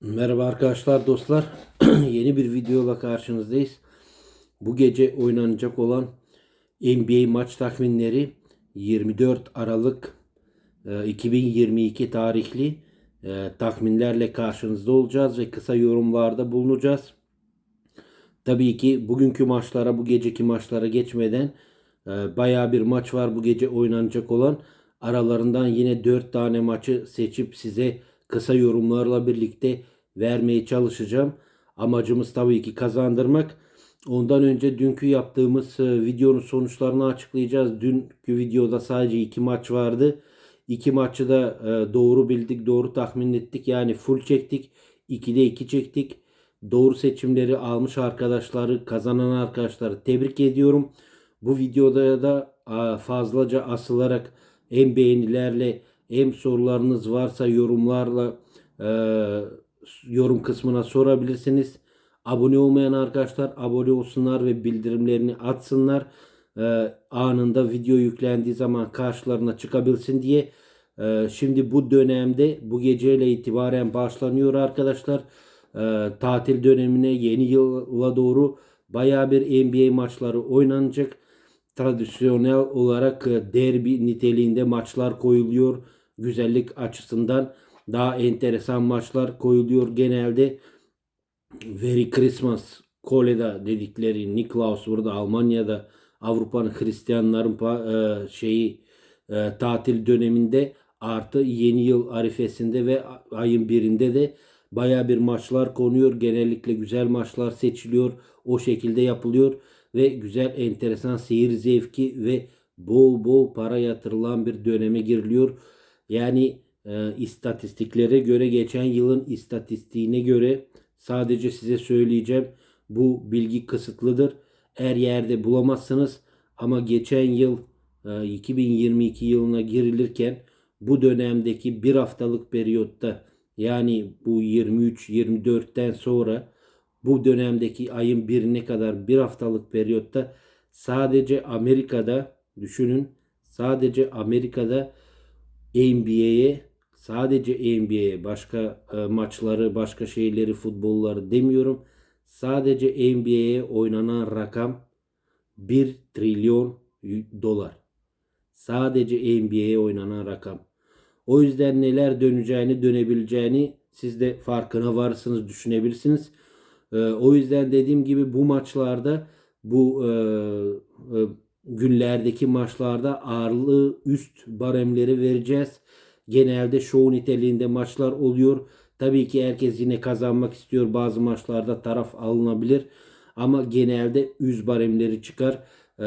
Merhaba arkadaşlar dostlar. Yeni bir videoyla karşınızdayız. Bu gece oynanacak olan NBA maç tahminleri 24 Aralık e, 2022 tarihli e, tahminlerle karşınızda olacağız ve kısa yorumlarda bulunacağız. Tabii ki bugünkü maçlara, bu geceki maçlara geçmeden e, bayağı bir maç var bu gece oynanacak olan. Aralarından yine 4 tane maçı seçip size kısa yorumlarla birlikte vermeye çalışacağım. Amacımız tabii ki kazandırmak. Ondan önce dünkü yaptığımız e, videonun sonuçlarını açıklayacağız. Dünkü videoda sadece 2 maç vardı. 2 maçı da e, doğru bildik, doğru tahmin ettik. Yani full çektik. 2'de 2 çektik. Doğru seçimleri almış arkadaşları, kazanan arkadaşları tebrik ediyorum. Bu videoda da fazlaca asılarak hem beğenilerle hem sorularınız varsa yorumlarla e, yorum kısmına sorabilirsiniz. Abone olmayan arkadaşlar abone olsunlar ve bildirimlerini atsınlar. E, anında video yüklendiği zaman karşılarına çıkabilsin diye. E, şimdi bu dönemde bu geceyle itibaren başlanıyor arkadaşlar. E, tatil dönemine yeni yıla doğru baya bir NBA maçları oynanacak. Tradisyonel olarak e, derbi niteliğinde maçlar koyuluyor. Güzellik açısından daha enteresan maçlar koyuluyor. Genelde Very Christmas Kole'da dedikleri Niklaus burada Almanya'da Avrupa'nın Hristiyanların e, şeyi e, tatil döneminde artı yeni yıl arifesinde ve ayın birinde de baya bir maçlar konuyor. Genellikle güzel maçlar seçiliyor. O şekilde yapılıyor ve güzel enteresan seyir zevki ve bol bol para yatırılan bir döneme giriliyor. Yani e, istatistiklere göre geçen yılın istatistiğine göre sadece size söyleyeceğim bu bilgi kısıtlıdır. Her yerde bulamazsınız ama geçen yıl e, 2022 yılına girilirken bu dönemdeki bir haftalık periyotta yani bu 23-24'ten sonra bu dönemdeki ayın birine kadar bir haftalık periyotta sadece Amerika'da düşünün sadece Amerika'da NBA'ye sadece NBA'ye başka e, maçları başka şeyleri futbolları demiyorum. Sadece NBA'ye oynanan rakam 1 trilyon dolar. Sadece NBA'ye oynanan rakam. O yüzden neler döneceğini dönebileceğini siz de farkına varsınız düşünebilirsiniz. E, o yüzden dediğim gibi bu maçlarda bu e, e, günlerdeki maçlarda ağırlığı üst baremleri vereceğiz. Genelde show niteliğinde maçlar oluyor. Tabii ki herkes yine kazanmak istiyor. Bazı maçlarda taraf alınabilir. Ama genelde üst baremleri çıkar. E,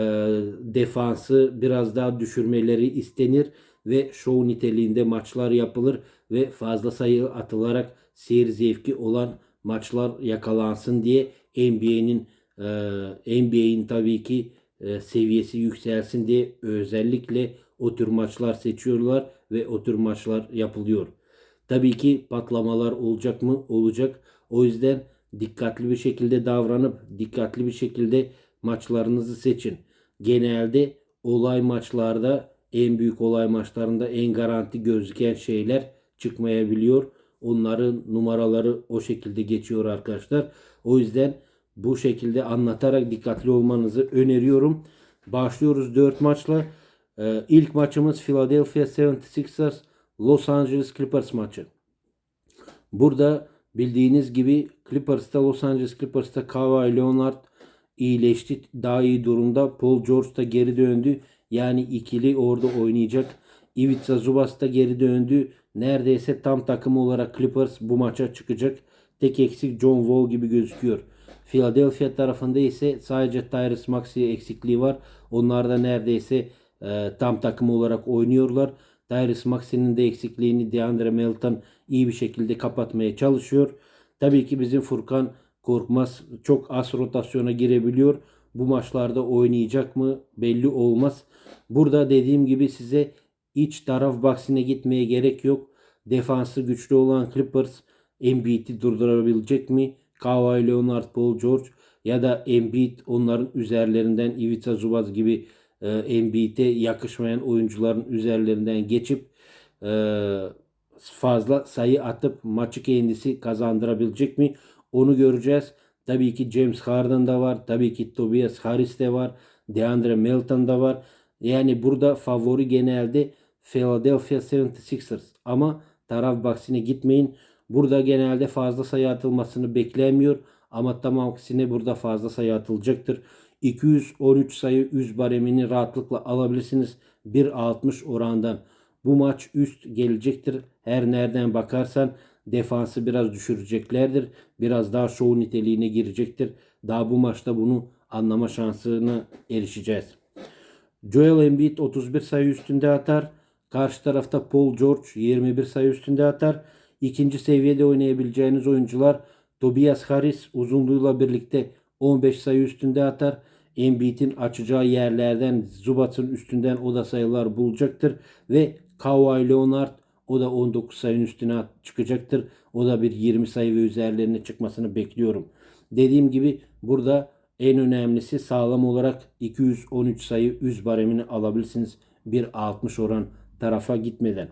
defansı biraz daha düşürmeleri istenir ve show niteliğinde maçlar yapılır ve fazla sayı atılarak seyir zevki olan maçlar yakalansın diye NBA'nin e, NBA'in tabii ki e, seviyesi yükselsin diye özellikle o tür maçlar seçiyorlar ve o tür maçlar yapılıyor. Tabii ki patlamalar olacak mı? Olacak. O yüzden dikkatli bir şekilde davranıp dikkatli bir şekilde maçlarınızı seçin. Genelde olay maçlarda en büyük olay maçlarında en garanti gözüken şeyler çıkmayabiliyor. Onların numaraları o şekilde geçiyor arkadaşlar. O yüzden bu şekilde anlatarak dikkatli olmanızı öneriyorum. Başlıyoruz 4 maçla. Ee, ilk maçımız Philadelphia 76ers Los Angeles Clippers maçı. Burada bildiğiniz gibi Clippers'ta Los Angeles Clippers'ta Kawhi Leonard iyileşti. Daha iyi durumda. Paul George da geri döndü. Yani ikili orada oynayacak. Ivica Zubas da geri döndü. Neredeyse tam takım olarak Clippers bu maça çıkacak. Tek eksik John Wall gibi gözüküyor. Philadelphia tarafında ise sadece Tyrese Maxey eksikliği var. Onlar da neredeyse e, tam takım olarak oynuyorlar. Tyrese Maxey'nin de eksikliğini DeAndre Melton iyi bir şekilde kapatmaya çalışıyor. Tabii ki bizim Furkan Korkmaz çok az rotasyona girebiliyor. Bu maçlarda oynayacak mı belli olmaz. Burada dediğim gibi size iç taraf baksine gitmeye gerek yok. Defansı güçlü olan Clippers Embiid'i durdurabilecek mi? Kawhi Leonard, Paul George ya da Embiid onların üzerlerinden Ivica Zubaz gibi e, Embiid'e yakışmayan oyuncuların üzerlerinden geçip e, fazla sayı atıp maçı kendisi kazandırabilecek mi? Onu göreceğiz. Tabii ki James Harden da var. Tabii ki Tobias Harris de var. DeAndre Melton da var. Yani burada favori genelde Philadelphia 76ers. Ama taraf baksine gitmeyin. Burada genelde fazla sayı atılmasını beklemiyor. Ama tam aksine burada fazla sayı atılacaktır. 213 sayı üst baremini rahatlıkla alabilirsiniz. 1.60 orandan. Bu maç üst gelecektir. Her nereden bakarsan defansı biraz düşüreceklerdir. Biraz daha şov niteliğine girecektir. Daha bu maçta bunu anlama şansına erişeceğiz. Joel Embiid 31 sayı üstünde atar. Karşı tarafta Paul George 21 sayı üstünde atar. İkinci seviyede oynayabileceğiniz oyuncular Tobias Harris uzunluğuyla birlikte 15 sayı üstünde atar. Embiid'in açacağı yerlerden Zubac'ın üstünden o da sayılar bulacaktır. Ve Kawhi Leonard o da 19 sayının üstüne çıkacaktır. O da bir 20 sayı ve üzerlerine çıkmasını bekliyorum. Dediğim gibi burada en önemlisi sağlam olarak 213 sayı üst baremini alabilirsiniz. 1.60 oran tarafa gitmeden.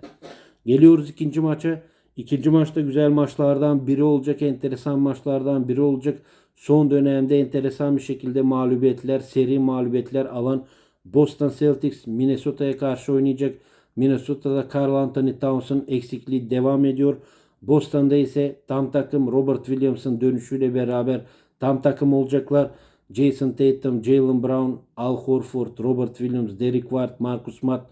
Geliyoruz ikinci maça. İkinci maçta güzel maçlardan biri olacak. Enteresan maçlardan biri olacak. Son dönemde enteresan bir şekilde mağlubiyetler, seri mağlubiyetler alan Boston Celtics Minnesota'ya karşı oynayacak. Minnesota'da Carl Anthony Towns'un eksikliği devam ediyor. Boston'da ise tam takım Robert Williams'ın dönüşüyle beraber tam takım olacaklar. Jason Tatum, Jalen Brown, Al Horford, Robert Williams, Derek White, Marcus Smart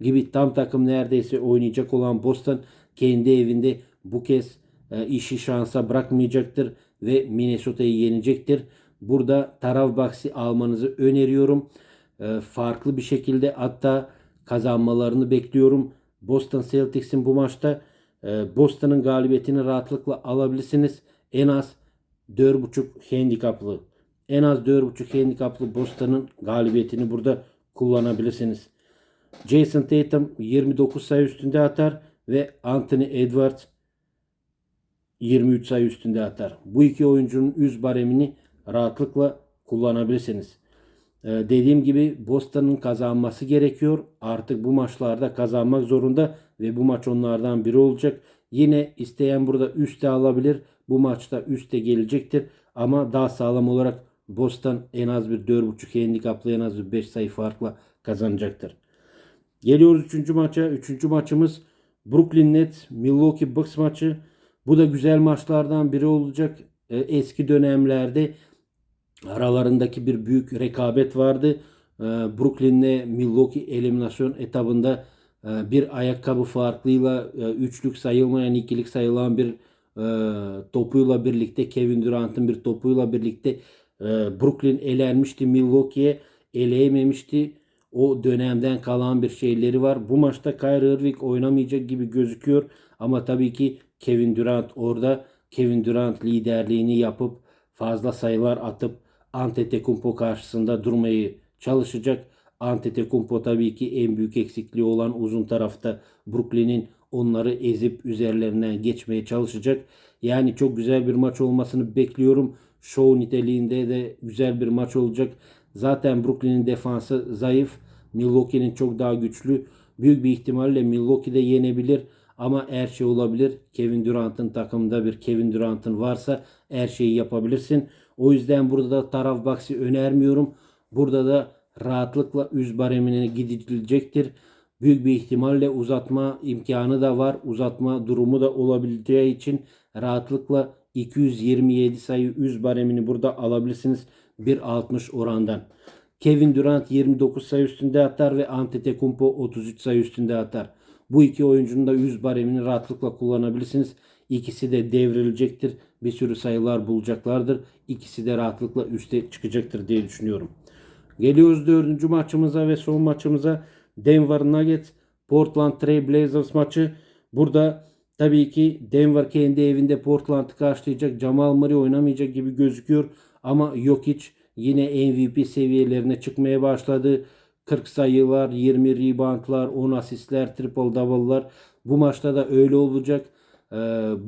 gibi tam takım neredeyse oynayacak olan Boston kendi evinde bu kez e, işi şansa bırakmayacaktır ve Minnesota'yı yenecektir. Burada taraf baksi almanızı öneriyorum. E, farklı bir şekilde hatta kazanmalarını bekliyorum. Boston Celtics'in bu maçta e, Boston'ın galibiyetini rahatlıkla alabilirsiniz. En az 4.5 handikaplı. En az 4.5 handikaplı Boston'ın galibiyetini burada kullanabilirsiniz. Jason Tatum 29 sayı üstünde atar ve Anthony Edwards 23 sayı üstünde atar. Bu iki oyuncunun üst baremini rahatlıkla kullanabilirsiniz. Ee, dediğim gibi Boston'ın kazanması gerekiyor. Artık bu maçlarda kazanmak zorunda ve bu maç onlardan biri olacak. Yine isteyen burada üste alabilir. Bu maçta üste gelecektir. Ama daha sağlam olarak Boston en az bir 4.5 handikaplı en az bir 5 sayı farkla kazanacaktır. Geliyoruz 3. maça. 3. maçımız Brooklyn Nets Milwaukee Bucks maçı. Bu da güzel maçlardan biri olacak. Ee, eski dönemlerde aralarındaki bir büyük rekabet vardı. Ee, Brooklyn'le Milwaukee eliminasyon etabında e, bir ayakkabı farklıyla e, üçlük sayılmayan ikilik sayılan bir e, topuyla birlikte Kevin Durant'ın bir topuyla birlikte Brooklyn elenmişti Milwaukee'ye eleyememişti. O dönemden kalan bir şeyleri var. Bu maçta Kyrie Irving oynamayacak gibi gözüküyor. Ama tabii ki Kevin Durant orada Kevin Durant liderliğini yapıp fazla sayılar atıp Antetokounmpo karşısında durmayı çalışacak. Antetokounmpo tabii ki en büyük eksikliği olan uzun tarafta Brooklyn'in onları ezip üzerlerinden geçmeye çalışacak. Yani çok güzel bir maç olmasını bekliyorum. Show niteliğinde de güzel bir maç olacak. Zaten Brooklyn'in defansı zayıf. Milwaukee'nin çok daha güçlü. Büyük bir ihtimalle Milwaukee de yenebilir. Ama her şey olabilir. Kevin Durant'ın takımında bir Kevin Durant'ın varsa her şeyi yapabilirsin. O yüzden burada da taraf baksi önermiyorum. Burada da rahatlıkla üst baremine gidilecektir. Büyük bir ihtimalle uzatma imkanı da var. Uzatma durumu da olabileceği için rahatlıkla 227 sayı üst baremini burada alabilirsiniz. 1.60 orandan. Kevin Durant 29 sayı üstünde atar ve Antetokounmpo 33 sayı üstünde atar. Bu iki oyuncunun da 100 baremini rahatlıkla kullanabilirsiniz. İkisi de devrilecektir. Bir sürü sayılar bulacaklardır. İkisi de rahatlıkla üste çıkacaktır diye düşünüyorum. Geliyoruz dördüncü maçımıza ve son maçımıza. Denver Nuggets Portland Trail Blazers maçı. Burada tabii ki Denver kendi evinde Portland'ı karşılayacak. Jamal Murray oynamayacak gibi gözüküyor. Ama Jokic yine MVP seviyelerine çıkmaya başladı. 40 sayılar, 20 reboundlar, 10 asistler, triple double'lar. Bu maçta da öyle olacak. Ee,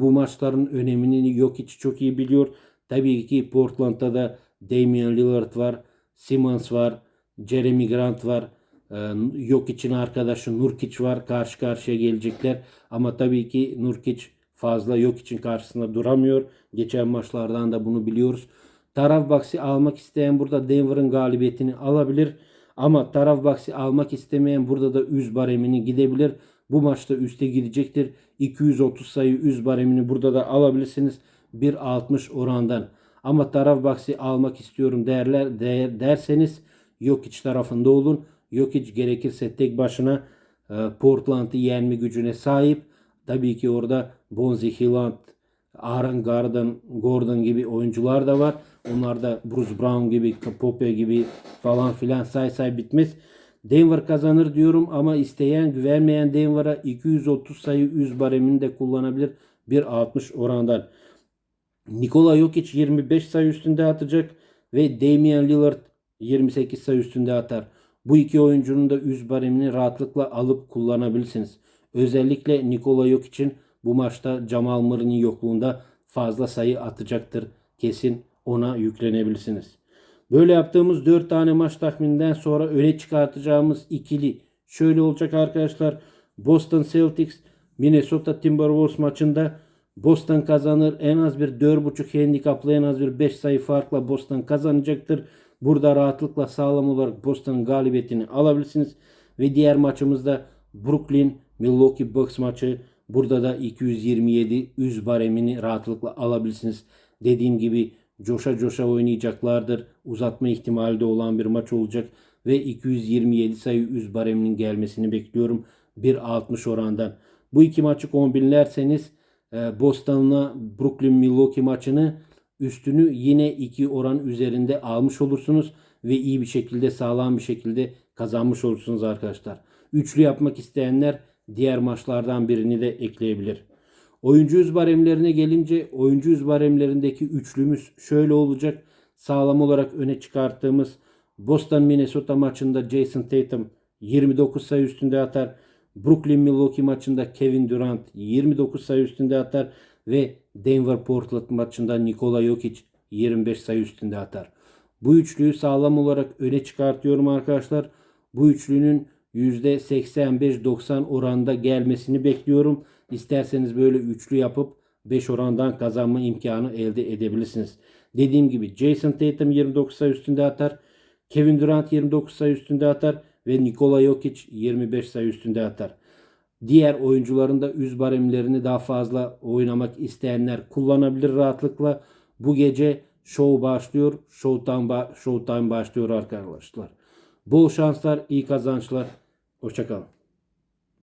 bu maçların önemini yok hiç çok iyi biliyor. Tabii ki Portland'da da Damian Lillard var, Simmons var, Jeremy Grant var. Ee, yok için arkadaşı Nurkic var. Karşı karşıya gelecekler. Ama tabii ki Nurkic fazla yok için karşısında duramıyor. Geçen maçlardan da bunu biliyoruz. Taraf baksi almak isteyen burada Denver'ın galibiyetini alabilir. Ama taraf baksi almak istemeyen burada da üz baremini gidebilir. Bu maçta üste gidecektir. 230 sayı üz baremini burada da alabilirsiniz. 1.60 orandan. Ama taraf baksi almak istiyorum derler der, derseniz yok iç tarafında olun. Yok hiç gerekirse tek başına e, Portland'ı yenme gücüne sahip. Tabii ki orada Bonzi Hilland, Aaron Gordon, Gordon gibi oyuncular da var. Onlar da Bruce Brown gibi, Pope gibi falan filan say say bitmez. Denver kazanır diyorum ama isteyen güvenmeyen Denver'a 230 sayı 100 baremini de kullanabilir. 1.60 orandan. Nikola Jokic 25 sayı üstünde atacak ve Damian Lillard 28 sayı üstünde atar. Bu iki oyuncunun da üz baremini rahatlıkla alıp kullanabilirsiniz. Özellikle Nikola Jokic'in bu maçta Jamal Murray'nin yokluğunda fazla sayı atacaktır. Kesin ona yüklenebilirsiniz. Böyle yaptığımız 4 tane maç tahmininden sonra öne çıkartacağımız ikili şöyle olacak arkadaşlar. Boston Celtics Minnesota Timberwolves maçında Boston kazanır. En az bir 4.5 handikaplı en az bir 5 sayı farkla Boston kazanacaktır. Burada rahatlıkla sağlam olarak Boston'ın galibiyetini alabilirsiniz. Ve diğer maçımızda Brooklyn Milwaukee Bucks maçı. Burada da 227 üz baremini rahatlıkla alabilirsiniz. Dediğim gibi coşa coşa oynayacaklardır. Uzatma ihtimali de olan bir maç olacak. Ve 227 sayı üz bareminin gelmesini bekliyorum. 1.60 orandan. Bu iki maçı kombinlerseniz e, Boston'la Brooklyn Milwaukee maçını üstünü yine 2 oran üzerinde almış olursunuz ve iyi bir şekilde sağlam bir şekilde kazanmış olursunuz arkadaşlar. Üçlü yapmak isteyenler diğer maçlardan birini de ekleyebilir. Oyuncu yüz baremlerine gelince oyuncu yüz baremlerindeki üçlümüz şöyle olacak. Sağlam olarak öne çıkarttığımız Boston Minnesota maçında Jason Tatum 29 sayı üstünde atar. Brooklyn Milwaukee maçında Kevin Durant 29 sayı üstünde atar ve Denver Portland maçında Nikola Jokic 25 sayı üstünde atar. Bu üçlüyü sağlam olarak öne çıkartıyorum arkadaşlar. Bu üçlünün %85-90 oranda gelmesini bekliyorum. İsterseniz böyle üçlü yapıp 5 orandan kazanma imkanı elde edebilirsiniz. Dediğim gibi Jason Tatum 29 sayı üstünde atar. Kevin Durant 29 sayı üstünde atar ve Nikola Jokic 25 sayı üstünde atar. Diğer oyuncuların da üz baremlerini daha fazla oynamak isteyenler kullanabilir rahatlıkla. Bu gece show başlıyor. Showtime, ba- showtime başlıyor arkadaşlar. Bol şanslar, iyi kazançlar. Hoşçakalın.